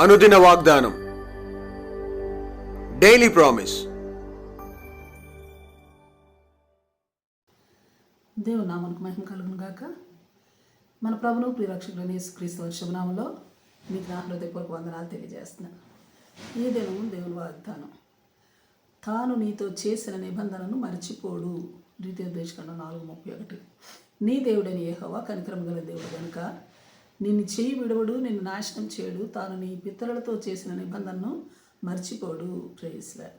అనుదిన వాగ్దానం. Daily promise దేవుని నామనికి మహిమ కలుగును గాక. మన ప్రభును ప్రియరక్షకులని యేసుక్రీస్తు వారి శుభనామంలో మీకు నా హృదయపూర్వక వందనాలు తెలియజేస్తున్నాను ఈ దినం దేవుని వాగ్దానం. తాను నీతో చేసిన నిబంధనను మర్చిపోడు. ద్వితీయోపదేశకాండం నాలుగు ముప్పై ఒకటి. నీ దేవుడైన యెహోవా కనికరం గల దేవుడు కనుక నిన్ను చేయి విడవడు నిన్ను నాశనం చేయడు తాను నీ పితరులతో చేసిన నిబంధనను మర్చిపోడు. ప్రేయస్లే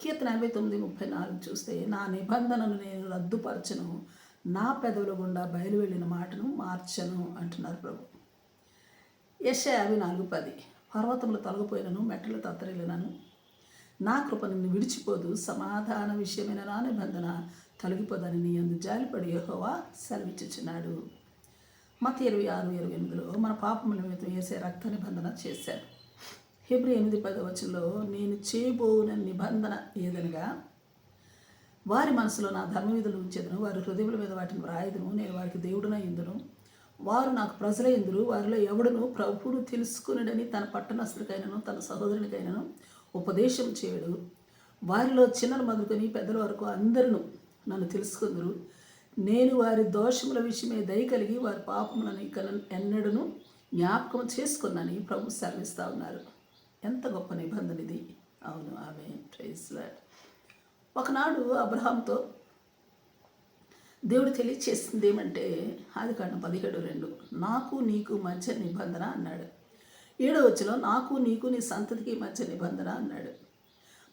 కీర్తన ఎనభై తొమ్మిది ముప్పై నాలుగు చూస్తే నా నిబంధనను నేను రద్దుపరచను నా పెదవుల గుండా బయలు వెళ్ళిన మాటను మార్చను అంటున్నారు ప్రభు. యశ యాభై నాలుగు పది. పర్వతములు తొలగిపోయినను మెట్టలు తత్తరిల్లినను నా కృప నిన్ను విడిచిపోదు సమాధాన విషయమైన నా నిబంధన తొలగిపోదని నీ అందు జాలిపడి యహోవా సెలవిచ్చుచున్నాడు. మత ఇరవై ఆరు ఇరవై ఎనిమిదిలో మన పాపముల నిమిత్తం వేసే రక్త నిబంధన చేశారు ఫిబ్రవరి ఎనిమిది పదవచనంలో నేను చేయబోన నిబంధన ఏదనగా వారి మనసులో నా ధర్మవిధులు ఉంచేదను వారి హృదయముల మీద వాటిని వ్రాయదును నేను వారికి దేవుడున ఇందును వారు నాకు ప్రజల ఎందురు వారిలో ఎవడును ప్రభుడు తెలుసుకునడని తన పట్టణస్తుడికైనను తన సహోదరునికైనను ఉపదేశం చేయడు. వారిలో చిన్నలు మొదలుకొని పెద్దల వరకు అందరూ నన్ను తెలుసుకుందరు. నేను వారి దోషముల విషయమే దయ కలిగి వారి పాపములను ఇక ఎన్నడను జ్ఞాపకం చేసుకున్నానని ప్రభు సెలవిస్తూ ఉన్నారు. ఎంత గొప్ప నిబంధన ఇది. అవును ఆమె ప్రైజ్ ఒకనాడు అబ్రహాంతో దేవుడు తెలియచేసింది ఏమంటే అది కాండం పదిహేడు రెండు నాకు నీకు మధ్య నిబంధన అన్నాడు. ఏడో వచ్చిన నాకు నీకు నీ సంతతికి మధ్య నిబంధన అన్నాడు.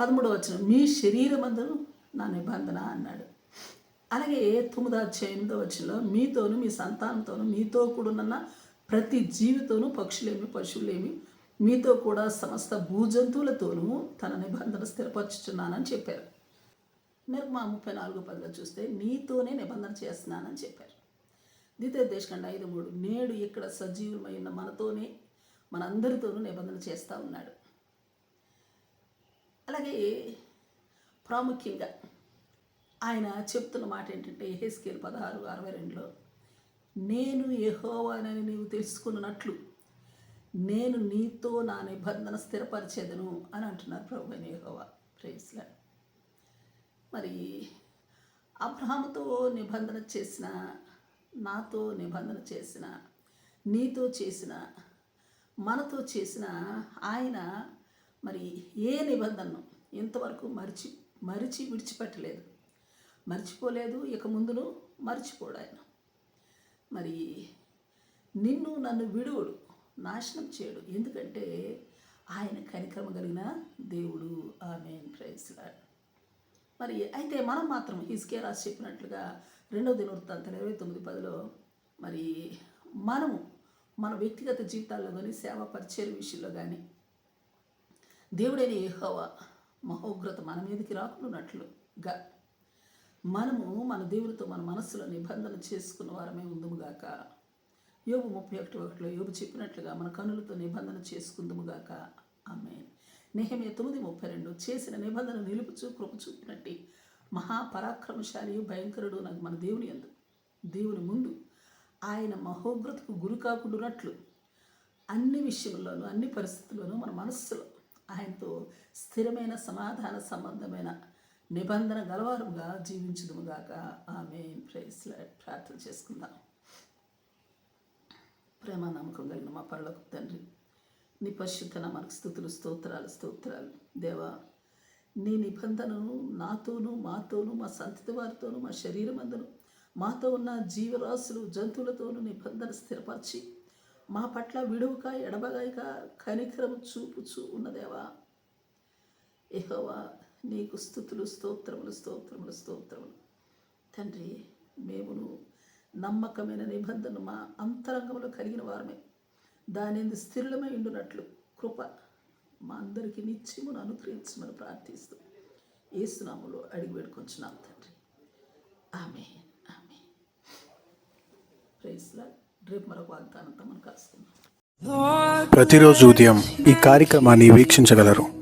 పదమూడవ వచ్చిన మీ శరీరమందు నా నిబంధన అన్నాడు. అలాగే తొమ్మిదో అధ్యాయం ఎనిమిదో మీతోనూ మీతోను మీ సంతానంతోను మీతో కూడున్న ప్రతి జీవితోను పక్షులేమి పశువులేమి మీతో కూడా సమస్త భూజంతువులతోనూ తన నిబంధన స్థిరపరచుచున్నానని చెప్పారు. నిర్మా ముప్పై నాలుగు పదిలో చూస్తే నీతోనే నిబంధన చేస్తున్నానని చెప్పారు. ద్వితీయ దేశకండ ఐదు మూడు నేడు ఇక్కడ సజీవమైన మనతోనే మనందరితోనూ నిబంధన చేస్తూ ఉన్నాడు. అలాగే ప్రాముఖ్యంగా ఆయన చెప్తున్న మాట ఏంటంటే హెస్కేల్ పదహారు అరవై రెండులో నేను యహోవానని నీవు తెలుసుకున్నట్లు నేను నీతో నా నిబంధన స్థిరపరిచేదను అని అంటున్నారు ప్రభు అని యహోవా ప్రేస్లా మరి అబ్రహాముతో నిబంధన చేసిన నాతో నిబంధన చేసిన నీతో చేసిన మనతో చేసిన ఆయన మరి ఏ నిబంధనను ఇంతవరకు మరిచి మరిచి విడిచిపెట్టలేదు. మర్చిపోలేదు. ఇక ముందును మర్చిపోడు ఆయన. మరి నిన్ను నన్ను విడువుడు నాశనం చేయడు. ఎందుకంటే ఆయన కనికరమ కలిగిన దేవుడు. ఆమె ప్రైజ్లాడ్ మరి అయితే మనం మాత్రం హిస్కే రాసి చెప్పినట్లుగా రెండో దినవృత్తాంతం ఇరవై తొమ్మిది పదిలో మరి మనము మన వ్యక్తిగత జీవితాల్లో కానీ సేవా పరిచయ విషయంలో కానీ దేవుడైన యెహోవా మహోగ్రత మన మీదకి రాకున్నట్లుగా మనము మన దేవుడితో మన మనస్సులో నిబంధన చేసుకున్న వారమే ఉందముగాక యోగు ముప్పై ఒకటి ఒకటిలో యోగు చెప్పినట్లుగా మన కనులతో నిబంధన చేసుకుందుముగాక ఆమె నెహమే తొమ్మిది ముప్పై రెండు చేసిన నిబంధన నిలుపుచు కృప చూపినట్టి మహాపరాక్రమశాలి భయంకరుడు నాకు మన దేవుని ఎందు దేవుని ముందు ఆయన మహోగ్రతకు గురి కాకుండానట్లు అన్ని విషయంలోనూ అన్ని పరిస్థితుల్లోనూ మన మనస్సులో ఆయనతో స్థిరమైన సమాధాన సంబంధమైన నిబంధన గలవారుగా జీవించుదుముగాక ఆమె ప్రైస్ ప్రార్థన చేసుకుందాం. ప్రేమ నమ్మకం కలిగిన మా పరలోకి తండ్రి నీ పరిశుద్ధ మనకు స్థుతులు స్తోత్రాలు స్తోత్రాలు. దేవా నీ నిబంధనను నాతోనూ మాతోనూ మా సంతతి వారితోనూ మా శరీరం అందరూ మాతో ఉన్న జీవరాశులు జంతువులతోనూ నిబంధన స్థిరపరిచి మా పట్ల విడువుక ఎడబగాయక కనికరం చూపుచూ ఉన్నదేవా ఎహోవా నీకు స్థుతులు స్తోత్రములు స్తోత్రములు స్తోత్రములు. తండ్రి మేమును నమ్మకమైన నిబంధన మా అంతరంగంలో కలిగిన వారమే. దాని స్థిరమై ఉండునట్లు కృప మా అందరికీ నిత్యమును అనుగ్రహించమని ప్రార్థిస్తూ ఏసునాములో అడిగి పెట్టుకొంచున్నాం తండ్రి. ఆమె ఆమె ప్రైస్లా రేపు మరొక వాగ్దానంతో మనం కలుసుకుందాం. ప్రతిరోజు ఉదయం ఈ కార్యక్రమాన్ని వీక్షించగలరు.